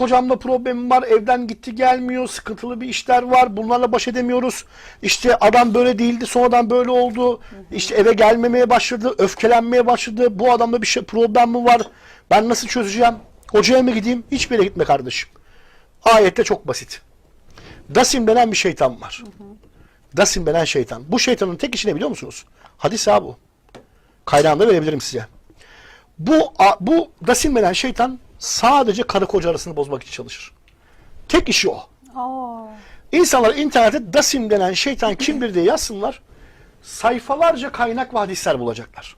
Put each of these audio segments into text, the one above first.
Kocamla problemim var, evden gitti gelmiyor, sıkıntılı bir işler var, bunlarla baş edemiyoruz. İşte adam böyle değildi, sonradan böyle oldu. İşte eve gelmemeye başladı, öfkelenmeye başladı. Bu adamla bir şey problem mi var? Ben nasıl çözeceğim? Hocaya mı gideyim? Hiçbir yere gitme kardeşim. Ayette çok basit. Dasim denen bir şeytan var. Dasim denen şeytan. Bu şeytanın tek işi ne biliyor musunuz? Hadis ha bu. Kaynağını da verebilirim size. Bu bu Dasim denen şeytan sadece karı koca arasını bozmak için çalışır. Tek işi o. Aa, İnsanlar internette Dasim denen şeytan kimdir diye yazsınlar. Sayfalarca kaynak ve hadisler bulacaklar.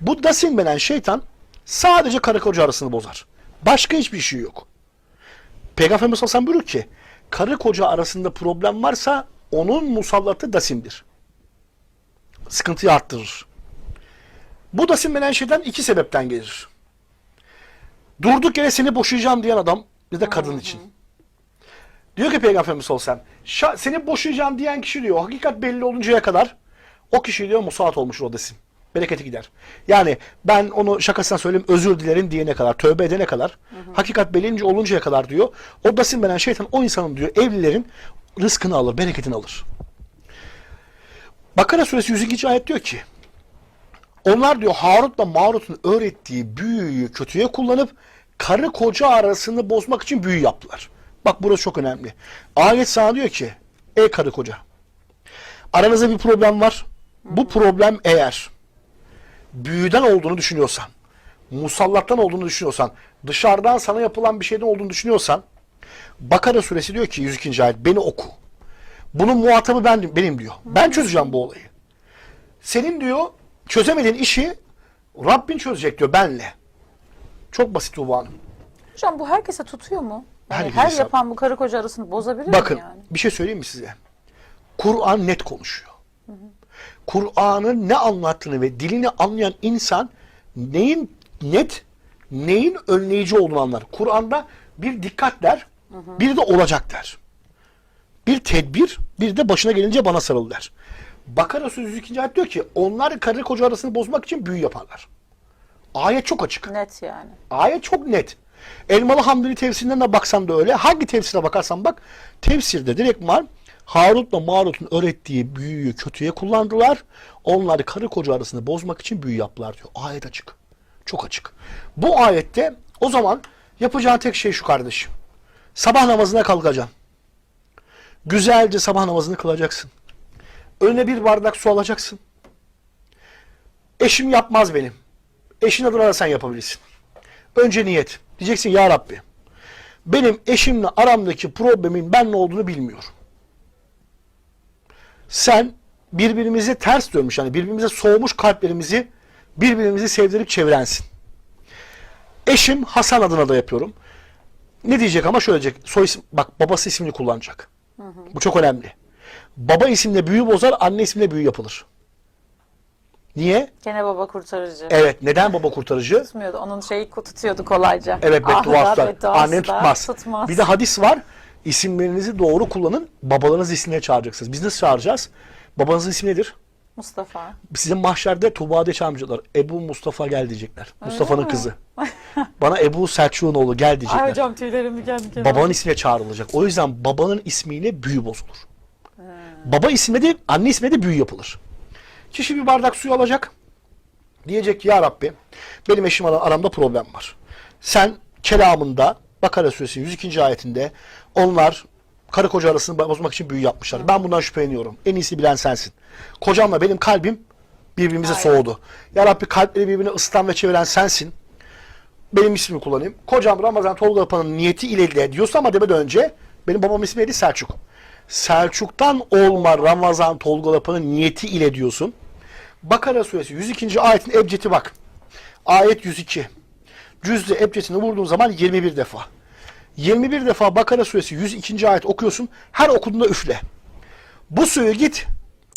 Bu Dasim denen şeytan sadece karı koca arasını bozar. Başka hiçbir şey yok. Peygamberimiz sellem buyuruyor ki karı koca arasında problem varsa onun musallatı Dasim'dir. Sıkıntıyı arttırır. Bu Dasim denen şeytan iki sebepten gelir. Durduk yere seni boşayacağım diyen adam ya da kadın için. Diyor ki Peygamberimiz "Şa- seni boşayacağım diyen kişi diyor, hakikat belli oluncaya kadar o kişi diyor musallat olmuştur o desim. Bereketi gider. Yani ben onu şakasına söyleyeyim özür dilerim diyene kadar, tövbe edene kadar, hakikat belli oluncaya kadar diyor, o dasim veren şeytan o insanın diyor evlilerin rızkını alır, bereketini alır. Bakara suresi 102. ayet diyor ki, onlar diyor Harut'la Marut'un öğrettiği büyüyü kötüye kullanıp karı koca arasını bozmak için büyü yaptılar. Bak burası çok önemli. Ayet sana diyor ki ey karı koca aranızda bir problem var. Bu problem eğer büyüden olduğunu düşünüyorsan, musallattan olduğunu düşünüyorsan, dışarıdan sana yapılan bir şeyden olduğunu düşünüyorsan Bakara suresi diyor ki 102. ayet beni oku. Bunun muhatabı ben, benim diyor. Ben çözeceğim bu olayı. Senin diyor çözemediğin işi Rabbin çözecek diyor benle. Çok basit Tuğba Hanım. hocam bu herkese tutuyor mu? Yani her sab- yapan bu karı koca arasını bozabilir Bakın mi yani? bir şey söyleyeyim mi size? Kur'an net konuşuyor. Kur'an'ın ne anlattığını ve dilini anlayan insan neyin net, neyin önleyici olduğunu anlar. Kur'an'da bir dikkat der, bir de olacak der. Bir tedbir, bir de başına gelince bana sarıl der. Bakara Suresi 102. ayet diyor ki onlar karı koca arasını bozmak için büyü yaparlar. Ayet çok açık. Net yani. Ayet çok net. Elmalı Hamdani tefsirinden de baksan da öyle. Hangi tefsire bakarsan bak. Tefsirde direkt var. Harut'la Marut'un öğrettiği büyüyü kötüye kullandılar. Onlar karı koca arasını bozmak için büyü yaptılar diyor. Ayet açık. Çok açık. Bu ayette o zaman yapacağın tek şey şu kardeşim. Sabah namazına kalkacaksın. Güzelce sabah namazını kılacaksın. Önüne bir bardak su alacaksın. Eşim yapmaz benim. Eşin adına da sen yapabilirsin. Önce niyet. Diyeceksin ya Rabbi. Benim eşimle aramdaki problemin ben ne olduğunu bilmiyorum. Sen birbirimize ters dönmüş yani birbirimize soğumuş kalplerimizi birbirimizi sevdirip çevirensin. Eşim Hasan adına da yapıyorum. Ne diyecek ama şöyle diyecek. Soy isim, bak babası ismini kullanacak. Bu çok önemli. Baba isimle büyü bozar, anne isimle büyü yapılır. Niye? Gene baba kurtarıcı. Evet. Neden baba kurtarıcı? Tutmuyordu. Onun şeyi tutuyordu kolayca. Evet da, bedduası. Annen da tutmaz. tutmaz. Bir de hadis var. İsimlerinizi doğru kullanın. Babalarınız ismine çağıracaksınız. Biz nasıl çağıracağız? Babanızın ismi nedir? Mustafa. Sizin mahşerde Tuğba diye çağırmayacaklar. Ebu Mustafa gel diyecekler. Mustafa'nın mi? kızı. Bana Ebu Selçuk'un oğlu gel diyecekler. Ay hocam tüylerim diken diken. Babanın ismine çağrılacak. O yüzden babanın ismiyle büyü bozulur. Baba ismine de anne ismine de büyü yapılır. Kişi bir bardak suyu alacak. Diyecek ki ya Rabbi benim eşim ara- aramda problem var. Sen kelamında Bakara suresi 102. ayetinde onlar karı koca arasını bozmak için büyü yapmışlar. Ben bundan şüpheleniyorum. En iyisi bilen sensin. Kocamla benim kalbim birbirimize Aynen. soğudu. Ya Rabbi kalpleri birbirine ısıtan ve çeviren sensin benim ismimi kullanayım. Kocam Ramazan Tolga Apan'ın niyeti ile diyorsa ama demeden önce benim babamın ismi neydi? Selçuk. Selçuk'tan olma Ramazan Tolga Apan'ın niyeti ile diyorsun. Bakara suresi 102. ayetin ebcedi bak. Ayet 102. Cüzde ebcedini vurduğun zaman 21 defa. 21 defa Bakara suresi 102. ayet okuyorsun. Her okuduğunda üfle. Bu suyu git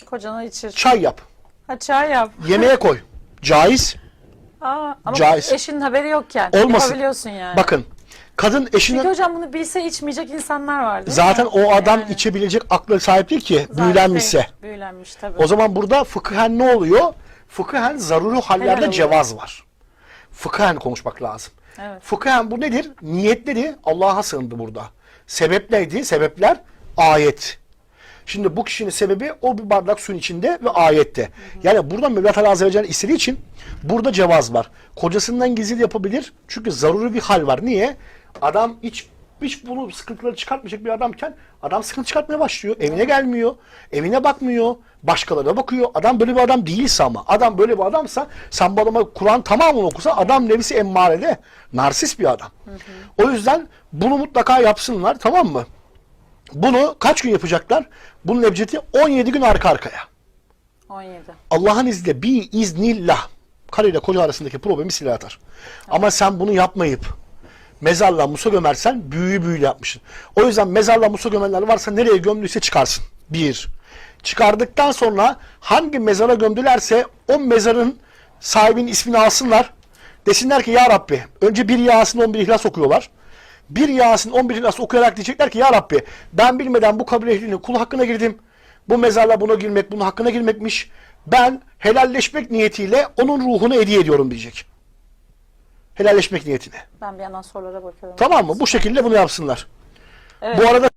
Kocana içir. çay yap. Ha çay yap. Yemeğe koy. Caiz. Aa, ama Caiz. eşinin haberi yokken. Olmasın. Yapabiliyorsun yani. Bakın. Kadın eşinin Çünkü hocam bunu bilse içmeyecek insanlar var değil Zaten mi? o adam Yani. içebilecek akla sahip değil ki Zaten büyülenmişse. Büyülenmiş tabii. O zaman burada fıkıhen ne oluyor? Fıkıhen zaruri hallerde oluyor. cevaz var. Fıkıhen konuşmak lazım. Evet. Fıkıhen bu nedir? Niyetleri Allah'a sığındı burada. Sebep neydi? Sebepler ayet. Şimdi bu kişinin sebebi o bir bardak suyun içinde ve ayette. Yani burada Mevla Teala Azze ve Celle istediği için burada cevaz var. Kocasından gizli yapabilir. Çünkü zaruri bir hal var. Niye? Adam hiç hiç bunu sıkıntıları çıkartmayacak bir adamken adam sıkıntı çıkartmaya başlıyor. Evine gelmiyor. Evine bakmıyor. Başkalarına bakıyor. Adam böyle bir adam değilse ama. Adam böyle bir adamsa sen bu adama Kur'an tamamını okusa adam nefsi emmarede. Narsist bir adam. O yüzden bunu mutlaka yapsınlar tamam mı? Bunu kaç gün yapacaklar? Bunun ebcedi 17 gün arka arkaya. 17. Allah'ın izniyle bir iznillah karı ile koca arasındaki problemi silah atar. Ama sen bunu yapmayıp mezarla musa gömersen büyüyü büyüyle yapmışsın. O yüzden mezarla musa gömenler varsa nereye gömdüyse çıkarsın. Bir. Çıkardıktan sonra hangi mezara gömdülerse o mezarın sahibinin ismini alsınlar. Desinler ki ya Rabbi önce bir Yasin 11 ihlas okuyorlar. Bir Yasin 11 ihlas okuyarak diyecekler ki ya Rabbi ben bilmeden bu kabir ehlinin kul hakkına girdim. Bu mezarla buna girmek bunun hakkına girmekmiş. Ben helalleşmek niyetiyle onun ruhunu hediye ediyorum diyecek. Helalleşmek niyetine. Ben bir yandan sorulara bakıyorum. Tamam mı? Bu şekilde bunu yapsınlar. Evet. Bu arada